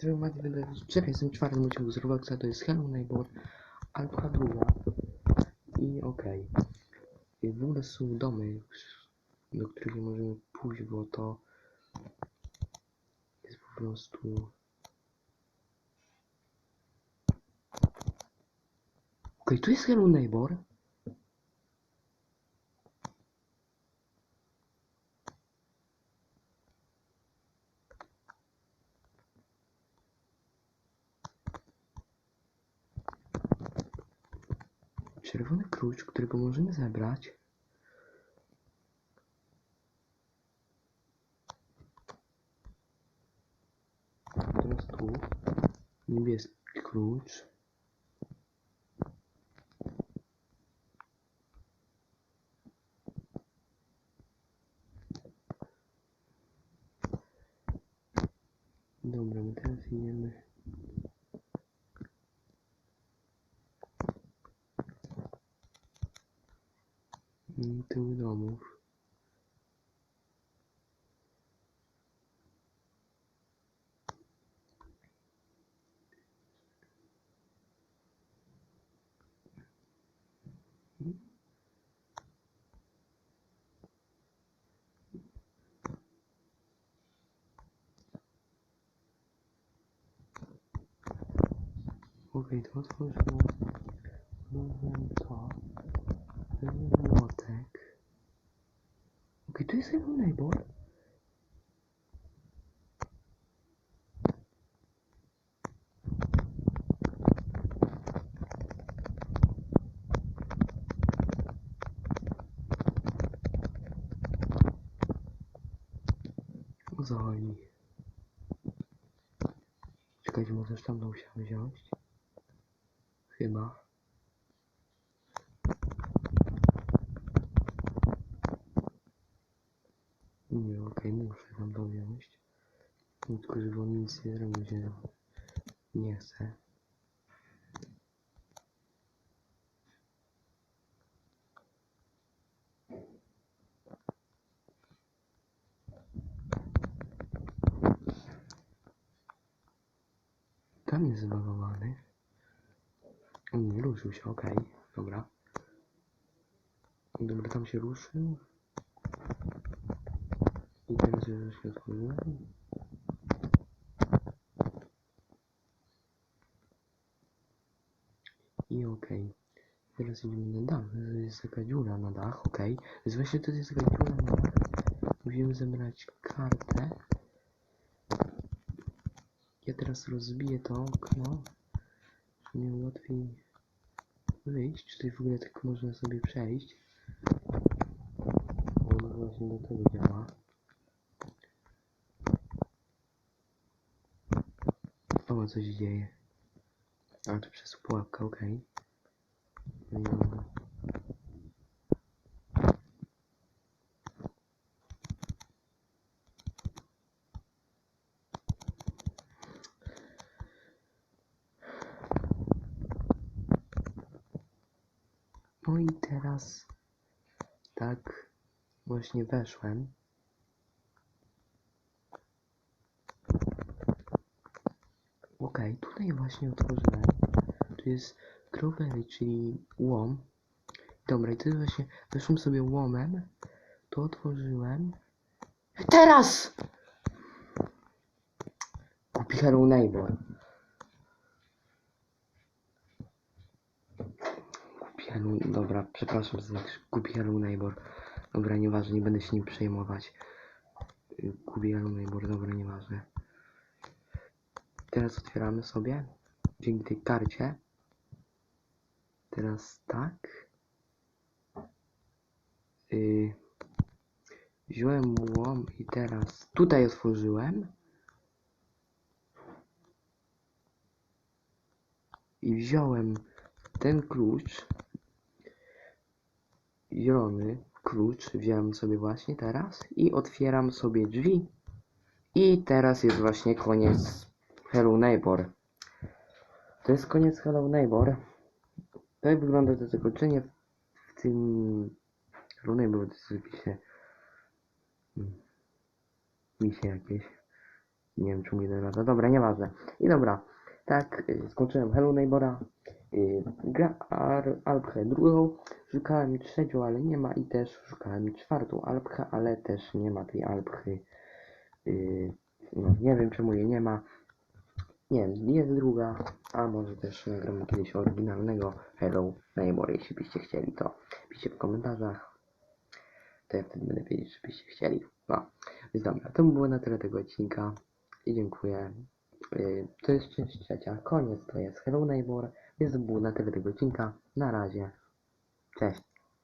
Żeby mać Czekaj, jestem czwartym odcinku z Robloxa, to jest Hello Neighbor, Alpha druga i okej. I W ogóle są domy, do których nie możemy pójść, bo to jest po prostu... Okej, tu jest Hello Neighbor. Czerwony klucz, którego możemy zebrać. Teraz tu niebieski klucz. Dobra, my teraz idziemy. Integramos Ok, transformation. Okej, tu jest jego neighbor. O co chodzi? Czekajcie, może tam musiałem wziąć? Chyba. Nie, okej, muszę tam to wziąć. Tylko żeby on nic nie zrobił, nie chcę. Tam jest zbagowany. Nie ruszył się, okej, dobra. Dobra, tam się ruszył. Teraz już się. I okej. Teraz idziemy na dach. To jest taka dziura na dach, okej. Więc właśnie to jest taka dziura na dach. Musimy zebrać kartę. Ja teraz rozbiję to okno. Żeby mi łatwiej wyjść. Czy tutaj w ogóle tak można sobie przejść? Ono właśnie do tego działa. O, co dzieje? A, to przez pułapkę, okej. Mm. No i teraz tak właśnie weszłem. Tutaj właśnie otworzyłem. Tu jest Grovery, czyli łom. Dobra, i to właśnie, weszłem sobie łomem, to otworzyłem. Teraz! Kupi Hello Neighbor. Kupi Hello, dobra, przepraszam za kupi Hello Neighbor. Dobra, nieważne, nie będę się nim przejmować. Y, Kupi Hello Neighbor, dobra, nieważne. Teraz otwieramy sobie dzięki tej karcie. Teraz tak. Yy, wziąłem łom i teraz tutaj otworzyłem. I wziąłem ten klucz. Zielony klucz wziąłem sobie właśnie teraz i otwieram sobie drzwi. I teraz jest właśnie koniec Hello Neighbor. To jest koniec Hello Neighbor. Tak wygląda to zakończenie w tym Hello Neighbor. To jest oczywiście misie jakieś. Nie wiem, czemu jeden lata. Dobra, nieważne. I dobra, tak, y, skończyłem Hello Neighbora. Y, gra Alpchę drugą. Szukałem trzecią, ale nie ma. I też szukałem czwartą Alpchę, ale też nie ma tej Alpchy. Y, no, nie wiem, czemu jej nie ma. Nie wiem, jest druga, a może też nagram kiedyś oryginalnego Hello Neighbor, jeśli byście chcieli, to piszcie w komentarzach. To ja wtedy będę wiedzieć, czy byście chcieli. No, więc dobra, to by było na tyle tego odcinka i dziękuję. Yy, To jest część trzecia, koniec to jest Hello Neighbor, więc to było na tyle tego odcinka. Na razie, cześć.